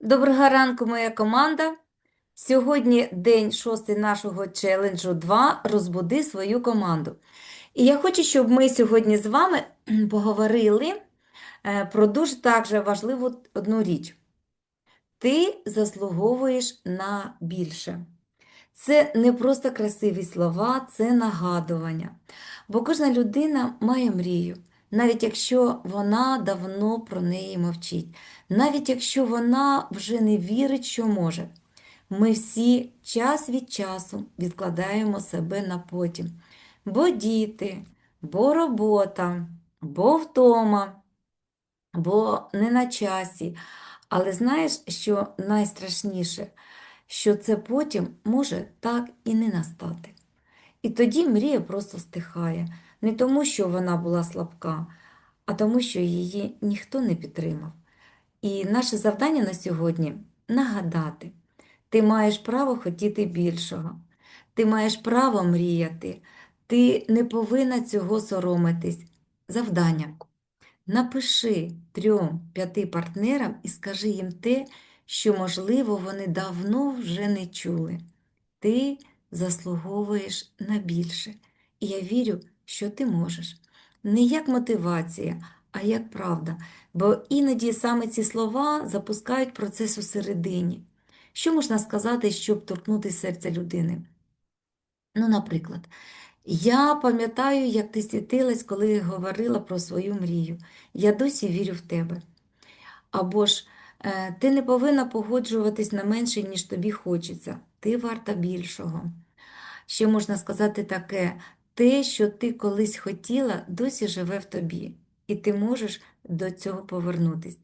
Доброго ранку, моя команда. Сьогодні день шостий нашого челенджу 2 розбуди свою команду. І я хочу, щоб ми сьогодні з вами поговорили е, про дуже також важливу одну річ. Ти заслуговуєш на більше. Це не просто красиві слова, це нагадування. Бо кожна людина має мрію, навіть якщо вона давно про неї мовчить, навіть якщо вона вже не вірить, що може. Ми всі час від часу відкладаємо себе на потім. Бо діти, бо робота, бо втома, бо не на часі. Але знаєш, що найстрашніше, що це потім може так і не настати. І тоді мрія просто стихає, не тому, що вона була слабка, а тому, що її ніхто не підтримав. І наше завдання на сьогодні нагадати: ти маєш право хотіти більшого, ти маєш право мріяти, ти не повинна цього соромитись. Завдання. Напиши трьом-п'яти партнерам і скажи їм те, що, можливо, вони давно вже не чули. Ти заслуговуєш на більше. І я вірю, що ти можеш. Не як мотивація, а як правда. Бо іноді саме ці слова запускають процес усередині. Що можна сказати, щоб торкнути серце людини? Ну, наприклад, я пам'ятаю, як ти світилась, коли говорила про свою мрію. Я досі вірю в тебе. Або ж е, ти не повинна погоджуватись на менше, ніж тобі хочеться. Ти варта більшого. Ще можна сказати таке: те, що ти колись хотіла, досі живе в тобі, і ти можеш до цього повернутись.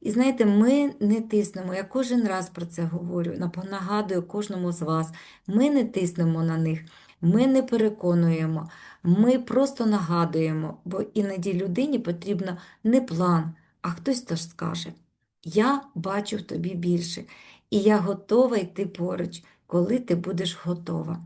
І знаєте, ми не тиснемо, я кожен раз про це говорю, нагадую кожному з вас, ми не тиснемо на них, ми не переконуємо, ми просто нагадуємо, бо іноді людині потрібно не план, а хтось то ж скаже: Я бачу в тобі більше, і я готова йти поруч, коли ти будеш готова.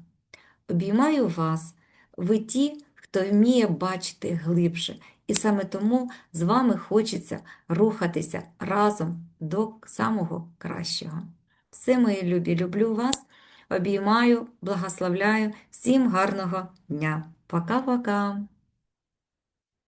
Обіймаю вас, ви ті, хто вміє бачити глибше, і саме тому з вами хочеться рухатися разом до самого кращого. Все, мої любі, люблю вас, обіймаю, благословляю, всім гарного дня. Пока-пока!